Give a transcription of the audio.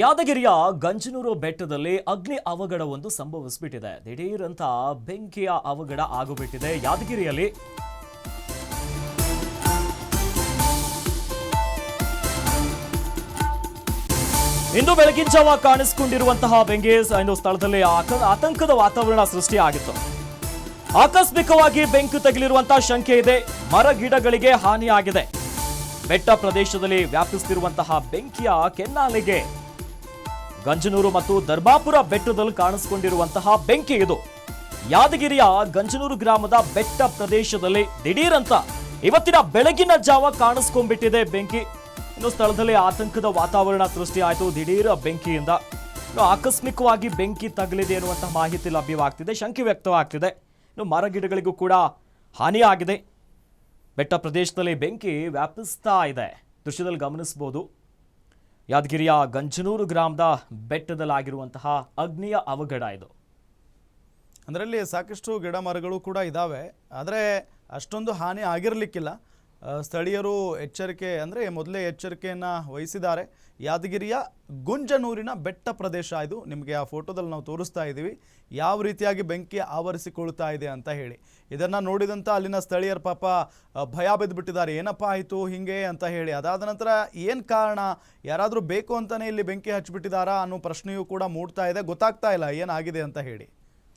ಯಾದಗಿರಿಯ ಗಂಜನೂರು ಬೆಟ್ಟದಲ್ಲಿ ಅಗ್ನಿ ಅವಘಡವೊಂದು ಸಂಭವಿಸಿಬಿಟ್ಟಿದೆ. ದಿಢೀರಂತ ಬೆಂಕಿಯ ಅವಘಡ ಆಗುಬಿಟ್ಟಿದೆ ಯಾದಗಿರಿಯಲ್ಲಿ. ಇಂದು ಬೆಳಗಿನ ಜಾವ ಕಾಣಿಸಿಕೊಂಡಿರುವಂತಹ ಬೆಂಕಿ ಇನ್ನು ಸ್ಥಳದಲ್ಲಿ ಆತಂಕದ ವಾತಾವರಣ ಸೃಷ್ಟಿಯಾಗಿತ್ತು. ಆಕಸ್ಮಿಕವಾಗಿ ಬೆಂಕಿ ತಗುಲಿರುವಂತಹ ಶಂಕೆ ಇದೆ. ಮರ ಗಿಡಗಳಿಗೆ ಹಾನಿಯಾಗಿದೆ. ಬೆಟ್ಟ ಪ್ರದೇಶದಲ್ಲಿ ವ್ಯಾಪಿಸುತ್ತಿರುವಂತಹ ಬೆಂಕಿಯ ಕೆನ್ನಾಲಿಗೆ ಗಂಜನೂರು ಮತ್ತು ದರ್ಬಾಪುರ ಬೆಟ್ಟದಲ್ಲಿ ಕಾಣಿಸಿಕೊಂಡಿರುವಂತಹ ಬೆಂಕಿ ಇದು. ಯಾದಗಿರಿಯ ಗಂಜನೂರು ಗ್ರಾಮದ ಬೆಟ್ಟ ಪ್ರದೇಶದಲ್ಲಿ ದಿಢೀರಂತ ಇವತ್ತಿನ ಬೆಳಗಿನ ಜಾವ ಕಾಣಿಸ್ಕೊಂಡ್ಬಿಟ್ಟಿದೆ ಬೆಂಕಿ. ಇನ್ನು ಸ್ಥಳದಲ್ಲಿ ಆತಂಕದ ವಾತಾವರಣ ಸೃಷ್ಟಿಯಾಯಿತು ದಿಢೀರ ಬೆಂಕಿಯಿಂದ. ಆಕಸ್ಮಿಕವಾಗಿ ಬೆಂಕಿ ತಗಲಿದೆ ಎನ್ನುವಂತಹ ಮಾಹಿತಿ ಲಭ್ಯವಾಗ್ತಿದೆ, ಶಂಕೆ ವ್ಯಕ್ತವಾಗ್ತಿದೆ. ಇನ್ನು ಮರ ಗಿಡಗಳಿಗೂ ಕೂಡ ಹಾನಿಯಾಗಿದೆ. ಬೆಟ್ಟ ಪ್ರದೇಶದಲ್ಲಿ ಬೆಂಕಿ ವ್ಯಾಪಿಸ್ತಾ ಇದೆ. ದೃಶ್ಯದಲ್ಲಿ ಗಮನಿಸಬಹುದು. ಯಾದಗಿರಿಯ ಗಂಜನೂರು ಗ್ರಾಮದ ಬೆಟ್ಟದಲ್ಲಾಗಿರುವಂತಹ ಅಗ್ನಿಯ ಅವಘಡ ಇದು. ಅದರಲ್ಲಿ ಸಾಕಷ್ಟು ಗಿಡ ಮರಗಳು ಕೂಡ ಇದ್ದಾವೆ ಆದರೆ ಅಷ್ಟೊಂದು ಹಾನಿ ಆಗಿರಲಿಕ್ಕಿಲ್ಲ. ಸ್ಥಳೀಯರು ಎಚ್ಚರಿಕೆ ಅಂದರೆ ಮೊದಲೇ ಎಚ್ಚರಿಕೆಯನ್ನು ವಹಿಸಿದ್ದಾರೆ. ಯಾದಗಿರಿಯ ಗುಂಜನೂರಿನ ಬೆಟ್ಟ ಪ್ರದೇಶ ಇದು. ನಿಮಗೆ ಆ ಫೋಟೋದಲ್ಲಿ ನಾವು ತೋರಿಸ್ತಾ ಇದ್ದೀವಿ. ಯಾವ ರೀತಿಯಾಗಿ ಬೆಂಕಿ ಆವರಿಸಿಕೊಳ್ತಾ ಇದೆ ಅಂತ ಹೇಳಿ. ಇದನ್ನು ನೋಡಿದಂಥ ಅಲ್ಲಿನ ಸ್ಥಳೀಯರ ಪಾಪ ಭಯ ಬಿದ್ದುಬಿಟ್ಟಿದ್ದಾರೆ ಏನಪ್ಪ ಆಯಿತು, ಹಿಂಗೆ ಅಂತ ಹೇಳಿ. ಅದಾದ ನಂತರ ಏನು ಕಾರಣ? ಯಾರಾದರೂ ಬೇಕು ಅಂತಲೇ ಇಲ್ಲಿ ಬೆಂಕಿ ಹಚ್ಚಿಬಿಟ್ಟಿದ್ದಾರಾ ಅನ್ನೋ ಪ್ರಶ್ನೆಯೂ ಕೂಡ ಮೂಡ್ತಾ ಇದೆ. ಗೊತ್ತಾಗ್ತಾ ಇಲ್ಲ, ಏನಾಗಿದೆ ಅಂತ ಹೇಳಿ.